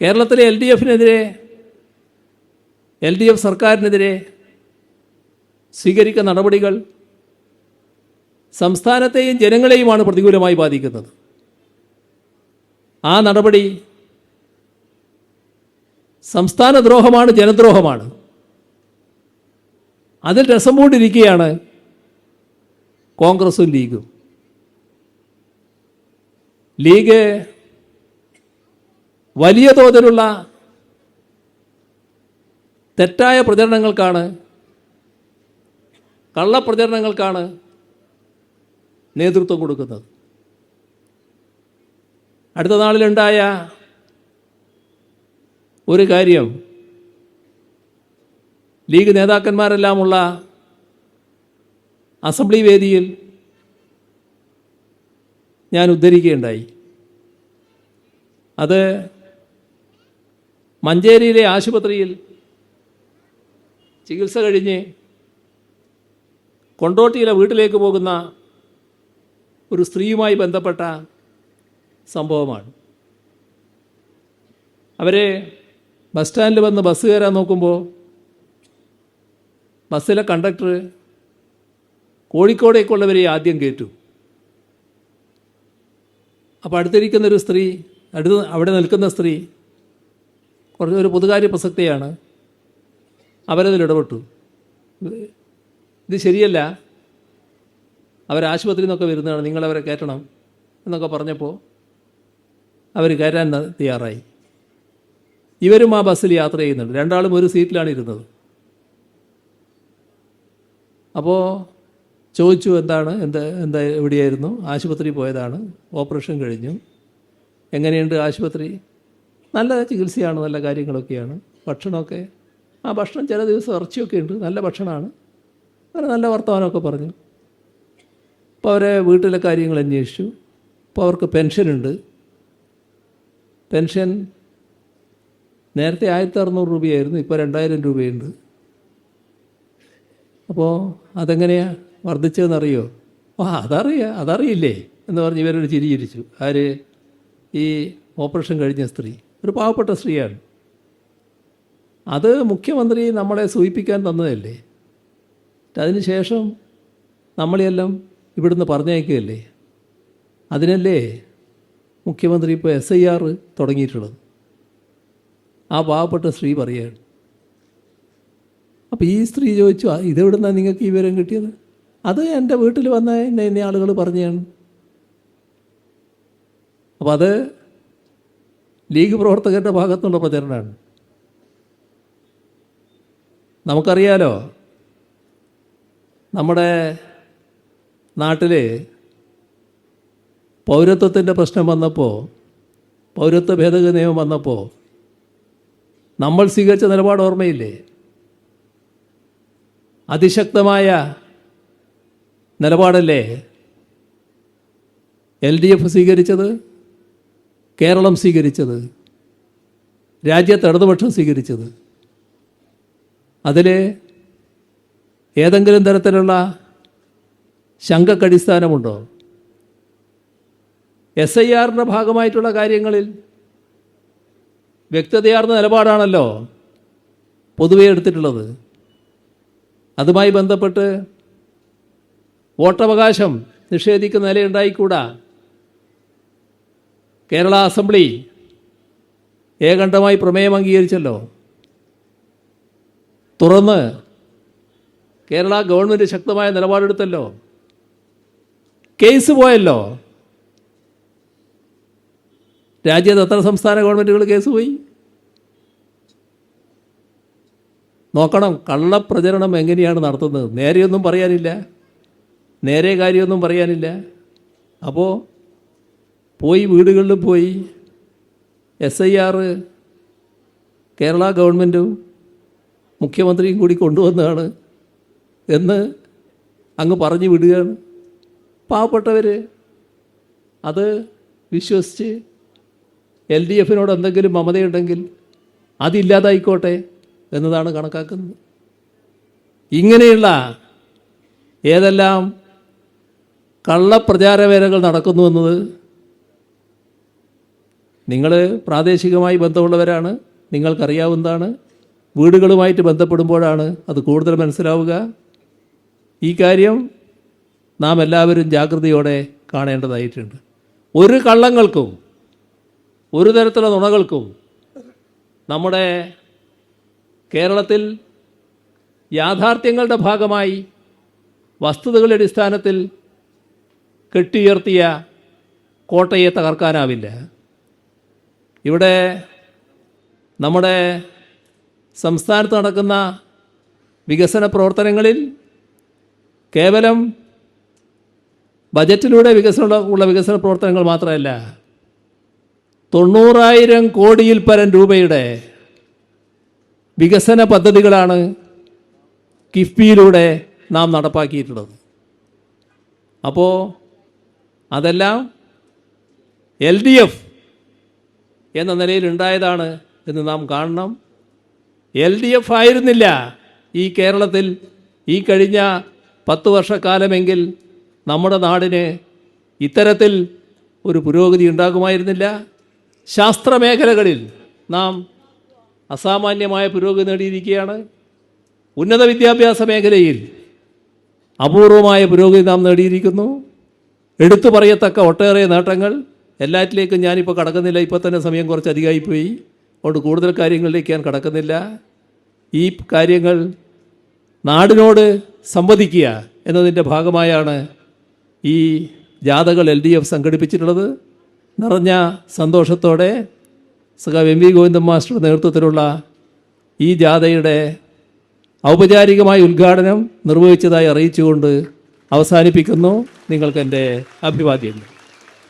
കേരളത്തിലെ L D എഫിനെതിരെ L D F സർക്കാരിനെതിരെ സ്വീകരിക്കുന്ന നടപടികൾ സംസ്ഥാനത്തെയും ജനങ്ങളെയുമാണ് പ്രതികൂലമായി ബാധിക്കുന്നത്. ആ നടപടി സംസ്ഥാന ദ്രോഹമാണ് ജനദ്രോഹമാണ്. അതിൽ രസം കൊണ്ടിരിക്കുകയാണ് കോൺഗ്രസും ലീഗും. ലീഗ് വലിയ തോതിലുള്ള തെറ്റായ പ്രചരണങ്ങൾക്കാണ് കള്ളപ്രചരണങ്ങൾക്കാണ് നേതൃത്വം കൊടുക്കുന്നത്. അടുത്ത നാളിലുണ്ടായ ഒരു കാര്യം ലീഗ് നേതാക്കന്മാരെല്ലാമുള്ള അസംബ്ലി വേദിയിൽ ഞാൻ ഉദ്ധരിക്കുകയുണ്ടായി. അത് മഞ്ചേരിയിലെ ആശുപത്രിയിൽ ചികിത്സ കഴിഞ്ഞ് കൊണ്ടോട്ടിയിലെ വീട്ടിലേക്ക് പോകുന്ന ഒരു സ്ത്രീയുമായി ബന്ധപ്പെട്ട സംഭവമാണ്. അവരെ ബസ് സ്റ്റാൻഡിൽ വന്ന് ബസ് കയറാൻ നോക്കുമ്പോൾ ബസ്സിലെ കണ്ടക്ടർ കോഴിക്കോടേക്കുള്ളവരെ ആദ്യം കയറ്റു അപ്പോൾ അടുത്തിരിക്കുന്നൊരു സ്ത്രീ അടുത്ത് അവിടെ നിൽക്കുന്ന സ്ത്രീ കുറച്ച് ഒരു പൊതുകാര്യ പ്രസക്തിയാണ്. അവരതിൽ ഇടപെട്ടു. ഇത് ശരിയല്ല. അവർ ആശുപത്രിയിൽ നിന്നൊക്കെ വരുന്നതാണ്. നിങ്ങളവരെ കയറ്റണം എന്നൊക്കെ പറഞ്ഞപ്പോൾ അവർ കയറ്റാൻ തയ്യാറായി. ഇവരും ആ ബസ്സിൽ യാത്ര ചെയ്യുന്നുണ്ട്. രണ്ടാളും ഒരു സീറ്റിലാണ് ഇരുന്നത്. അപ്പോൾ ചോദിച്ചു എന്താണ്? എന്താ എന്താ എവിടെയായിരുന്നു? ആശുപത്രി പോയതാണ്. ഓപ്പറേഷൻ കഴിഞ്ഞു. എങ്ങനെയുണ്ട് ആശുപത്രി? നല്ല ചികിത്സയാണ് നല്ല കാര്യങ്ങളൊക്കെയാണ്. ഭക്ഷണമൊക്കെ. ആ ഭക്ഷണം ചില ദിവസം ഇറച്ചിയൊക്കെ ഉണ്ട് നല്ല ഭക്ഷണമാണ്. അവർ നല്ല വർത്തമാനമൊക്കെ പറഞ്ഞു. അപ്പോൾ അവരെ വീട്ടിലെ കാര്യങ്ങൾ അന്വേഷിച്ചു. അപ്പോൾ അവർക്ക് പെൻഷനുണ്ട്. പെൻഷൻ നേരത്തെ ആയിരത്തി അറുന്നൂറ് രൂപയായിരുന്നു ഇപ്പോൾ രണ്ടായിരം രൂപയുണ്ട്. അപ്പോൾ അതെങ്ങനെയാണ് വർദ്ധിച്ചതെന്നറിയോ? ആ അതറിയാം അതറിയില്ലേ എന്ന് പറഞ്ഞ് ഇവരൊരു ചിരി ചിരിച്ചു ആര്? ഈ ഓപ്പറേഷൻ കഴിഞ്ഞ സ്ത്രീ. ഒരു പാവപ്പെട്ട സ്ത്രീയാണ്. അത് മുഖ്യമന്ത്രി നമ്മളെ സൂചിപ്പിക്കാൻ തന്നതല്ലേ? അതിനുശേഷം നമ്മളെയെല്ലാം ഇവിടുന്ന് പറഞ്ഞയക്കുകയല്ലേ? അതിനല്ലേ മുഖ്യമന്ത്രി ഇപ്പോൾ എസ് ഐ ആർ തുടങ്ങിയിട്ടുള്ളത്. ആ പാവപ്പെട്ട സ്ത്രീ പറയുകയാണ്. അപ്പോൾ ഈ സ്ത്രീ ചോദിച്ചു "ആ, ഇതെവിടുന്നാണ് നിങ്ങൾക്ക് ഈ വിവരം കിട്ടിയത്? അത് എന്റെ വീട്ടിൽ വന്ന എന്നെ ഇന്ന ആളുകൾ പറഞ്ഞാണ്. അപ്പോൾ അത് ലീഗ് പ്രവർത്തകരുടെ ഭാഗത്തുള്ള പ്രചരണമാണ്. നമുക്കറിയാലോ നമ്മുടെ നാട്ടിൽ പൗരത്വത്തിന്റെ പ്രശ്നം വന്നപ്പോൾ പൗരത്വ ഭേദഗതി നിയമം വന്നപ്പോൾ നമ്മൾ സ്വീകരിച്ച നിലപാട് ഓർമ്മയില്ലേ? അതിശക്തമായ നിലപാടല്ലേ എൽ ഡി എഫ് സ്വീകരിച്ചത്? കേരളം സ്വീകരിച്ചത് രാജ്യത്ത് ഇടതുപക്ഷം സ്വീകരിച്ചത്. അതിൽ ഏതെങ്കിലും തരത്തിലുള്ള ശങ്കക്കടിസ്ഥാനമുണ്ടോ? എസ് ഐ ആറിന്റെ ഭാഗമായിട്ടുള്ള കാര്യങ്ങളിൽ വ്യക്തതയാർന്ന നിലപാടാണല്ലോ പൊതുവെ എടുത്തിട്ടുള്ളത്. അതുമായി ബന്ധപ്പെട്ട് വോട്ടവകാശം നിഷേധിക്കുന്ന നിലയുണ്ടായിക്കൂടാ? കേരള അസംബ്ലി ഏകണ്ഠമായി പ്രമേയം അംഗീകരിച്ചല്ലോ. തുറന്ന് കേരള ഗവൺമെന്റ് ശക്തമായ നിലപാടെടുത്തല്ലോ. കേസ് പോയല്ലോ. രാജ്യത്ത് എത്ര സംസ്ഥാന ഗവൺമെന്റുകൾ കേസ് പോയി? നോക്കണം കള്ളപ്രചരണം എങ്ങനെയാണ് നടത്തുന്നത്? നേരെയൊന്നും പറയാനില്ല. നേരെ കാര്യമൊന്നും പറയാനില്ല. അപ്പോൾ പോയി വീടുകളിൽ പോയി എസ് ഐ ആർ കേരള ഗവൺമെന്റും മുഖ്യമന്ത്രിയും കൂടി കൊണ്ടുവന്നതാണ് എന്ന് അങ്ങ് പറഞ്ഞു വിടുകയാണ്. പാവപ്പെട്ടവർ അത് വിശ്വസിച്ച് എൽ ഡി എഫിനോട് എന്തെങ്കിലും മമതയുണ്ടെങ്കിൽ അതില്ലാതായിക്കോട്ടെ എന്നതാണ് കണക്കാക്കുന്നത്. ഇങ്ങനെയുള്ള ഏതെല്ലാം കള്ളപ്രചാരവേലകൾ നടക്കുന്നു എന്നത് നിങ്ങൾ പ്രാദേശികമായി ബന്ധമുള്ളവരാണ് നിങ്ങൾക്കറിയാവുന്നതാണ് വീടുകളുമായിട്ട് ബന്ധപ്പെടുമ്പോഴാണ് അത് കൂടുതൽ മനസ്സിലാവുക. ഈ കാര്യം നാം എല്ലാവരും ജാഗ്രതയോടെ കാണേണ്ടതായിട്ടുണ്ട്. ഒരു കള്ളങ്ങൾക്കും ഒരു തരത്തിലുള്ള നുണകൾക്കും നമ്മുടെ കേരളത്തിൽ യാഥാർത്ഥ്യങ്ങളുടെ ഭാഗമായി വസ്തുതകളുടെ അടിസ്ഥാനത്തിൽ കെട്ടിയുയർത്തിയ കോട്ടയെ തകർക്കാനാവില്ല. ഇവിടെ നമ്മുടെ സംസ്ഥാനത്ത് നടക്കുന്ന വികസന പ്രവർത്തനങ്ങളിൽ കേവലം ബജറ്റിലൂടെ വികസന ഉള്ള വികസന പ്രവർത്തനങ്ങൾ മാത്രമല്ല തൊണ്ണൂറായിരം കോടിയിൽ പരം രൂപയുടെ വികസന പദ്ധതികളാണ് കിഫ്ബിയിലൂടെ നാം നടപ്പാക്കിയിട്ടുള്ളത്. അപ്പോൾ അതെല്ലാം എൽ ഡി എഫ് എന്ന നിലയിൽ ഉണ്ടായതാണ് എന്ന് നാം കാണണം. എൽ ഡി എഫ് ആയിരുന്നില്ല ഈ കേരളത്തിൽ ഈ കഴിഞ്ഞ പത്ത് വർഷക്കാലമെങ്കിൽ നമ്മുടെ നാടിന് ഇത്തരത്തിൽ ഒരു പുരോഗതി ഉണ്ടാകുമായിരുന്നില്ല. ശാസ്ത്രമേഖലകളിൽ നാം അസാമാന്യമായ പുരോഗതി നേടിയിരിക്കുകയാണ്. ഉന്നത വിദ്യാഭ്യാസ മേഖലയിൽ അപൂർവമായ പുരോഗതി നാം നേടിയിരിക്കുന്നു. എടുത്തു പറയത്തക്ക ഒട്ടേറെ നേട്ടങ്ങൾ എല്ലാറ്റിലേക്കും ഞാനിപ്പോൾ കടക്കുന്നില്ല. ഇപ്പോൾ തന്നെ സമയം കുറച്ച് അധികമായിപ്പോയി. അതുകൊണ്ട് കൂടുതൽ കാര്യങ്ങളിലേക്ക് ഞാൻ കടക്കുന്നില്ല. ഈ കാര്യങ്ങൾ നാടിനോട് സംവദിക്കുക എന്നതിന്റെ ഭാഗമായാണ് ഈ ജാഥകൾ എൽ ഡി എഫ് സംഘടിപ്പിച്ചിട്ടുള്ളത്. നിറഞ്ഞ സന്തോഷത്തോടെ സഖാവ് എം വി ഗോവിന്ദൻ മാസ്റ്ററുടെ നേതൃത്വത്തിലുള്ള ഈ ജാഥയുടെ ഔപചാരികമായ ഉദ്ഘാടനം നിർവഹിച്ചതായി അറിയിച്ചുകൊണ്ട് അവസാനിപ്പിക്കുന്നു. നിങ്ങൾക്കെന്റെ അഭിവാദ്യങ്ങൾ.